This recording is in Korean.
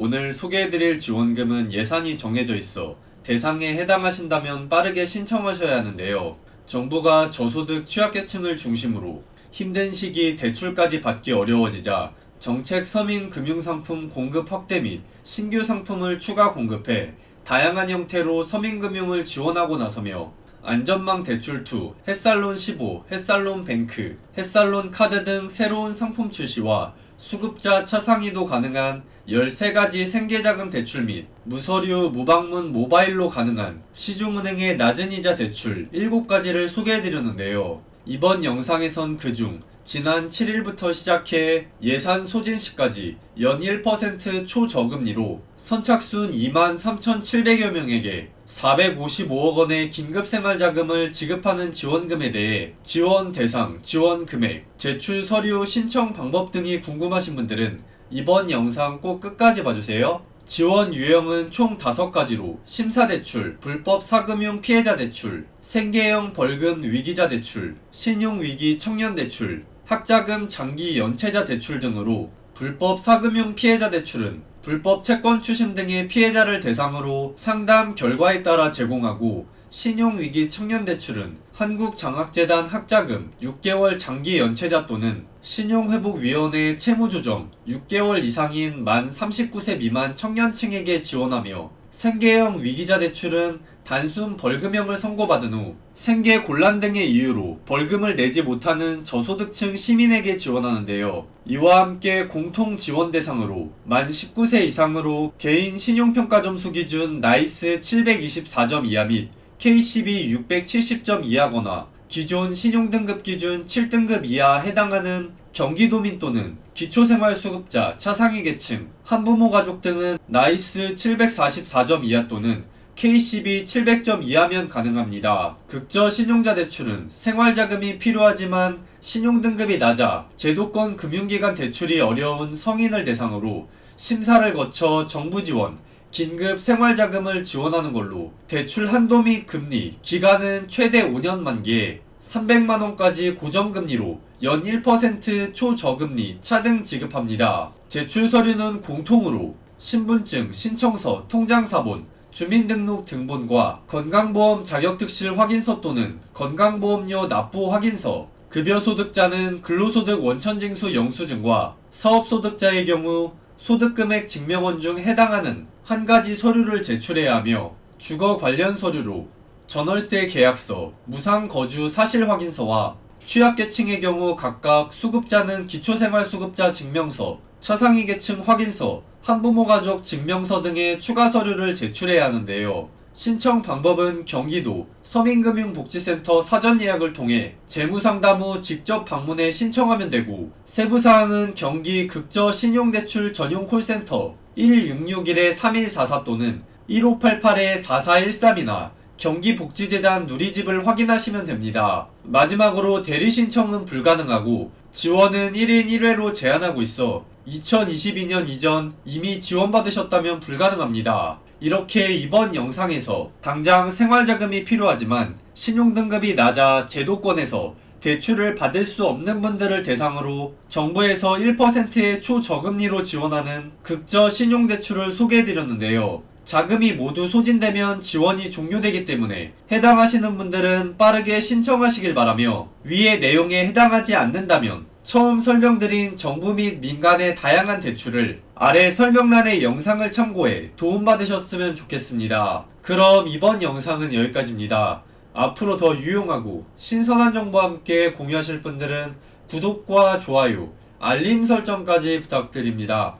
오늘 소개해드릴 지원금은 예산이 정해져 있어 대상에 해당하신다면 빠르게 신청하셔야 하는데요. 정부가 저소득 취약계층을 중심으로 힘든 시기 대출까지 받기 어려워지자 정책 서민 금융상품 공급 확대 및 신규 상품을 추가 공급해 다양한 형태로 서민금융을 지원하고 나서며 안전망 대출2, 햇살론 15, 햇살론 뱅크, 햇살론 카드 등 새로운 상품 출시와 수급자 차상위도 가능한 13가지 생계자금 대출 및 무서류 무방문 모바일로 가능한 시중은행의 낮은 이자 대출 7가지를 소개해드렸는데요. 이번 영상에선 그중 지난 7일부터 시작해 예산 소진 시까지 연 1% 초저금리로 선착순 23,700여 명에게 455억 원의 긴급생활자금을 지급하는 지원금에 대해 지원 대상, 지원 금액, 제출 서류 신청 방법 등이 궁금하신 분들은 이번 영상 꼭 끝까지 봐주세요. 지원 유형은 총 5가지로 심사대출, 불법 사금융 피해자 대출, 생계형 벌금 위기자 대출, 신용위기 청년 대출, 학자금 장기 연체자 대출 등으로 불법 사금융 피해자 대출은 불법 채권 추심 등의 피해자를 대상으로 상담 결과에 따라 제공하고 신용위기 청년대출은 한국장학재단 학자금 6개월 장기 연체자 또는 신용회복위원회 채무조정 6개월 이상인 만 39세 미만 청년층에게 지원하며 생계형 위기자 대출은 단순 벌금형을 선고받은 후 생계 곤란 등의 이유로 벌금을 내지 못하는 저소득층 시민에게 지원하는데요. 이와 함께 공통 지원 대상으로 만 19세 이상으로 개인 신용평가 점수 기준 나이스 724점 이하 및 KCB 670점 이하거나 기존 신용등급 기준 7등급 이하 해당하는 경기도민 또는 기초생활수급자, 차상위 계층, 한부모 가족 등은 나이스 744점 이하 또는 KCB 700점 이하면 가능합니다. 극저 신용자 대출은 생활자금이 필요하지만 신용등급이 낮아 제도권 금융기관 대출이 어려운 성인을 대상으로 심사를 거쳐 정부 지원, 긴급 생활자금을 지원하는 걸로 대출 한도 및 금리, 기간은 최대 5년 만기에 300만원까지 고정금리로 연 1% 초저금리 차등 지급합니다. 제출 서류는 공통으로 신분증, 신청서, 통장사본, 주민등록 등본과 건강보험 자격특실 확인서 또는 건강보험료 납부 확인서, 급여소득자는 근로소득 원천징수 영수증과 사업소득자의 경우 소득금액 증명원 중 해당하는 한 가지 서류를 제출해야 하며 주거 관련 서류로 전월세 계약서, 무상 거주 사실 확인서와 취약계층의 경우 각각 수급자는 기초생활수급자 증명서, 차상위 계층 확인서, 한부모 가족 증명서 등의 추가 서류를 제출해야 하는데요. 신청 방법은 경기도 서민금융복지센터 사전 예약을 통해 재무상담 후 직접 방문해 신청하면 되고 세부사항은 경기 극저 신용대출 전용 콜센터 1661-3144 또는 1588-4413이나 경기복지재단 누리집을 확인하시면 됩니다. 마지막으로 대리 신청은 불가능하고 지원은 1인 1회로 제한하고 있어 2022년 이전 이미 지원받으셨다면 불가능합니다. 이렇게 이번 영상에서 당장 생활자금이 필요하지만 신용등급이 낮아 제도권에서 대출을 받을 수 없는 분들을 대상으로 정부에서 1%의 초저금리로 지원하는 극저 신용대출을 소개해드렸는데요. 자금이 모두 소진되면 지원이 종료되기 때문에 해당하시는 분들은 빠르게 신청하시길 바라며 위의 내용에 해당하지 않는다면 처음 설명드린 정부 및 민간의 다양한 대출을 아래 설명란의 영상을 참고해 도움받으셨으면 좋겠습니다. 그럼 이번 영상은 여기까지입니다. 앞으로 더 유용하고 신선한 정보와 함께 공유하실 분들은 구독과 좋아요, 알림 설정까지 부탁드립니다.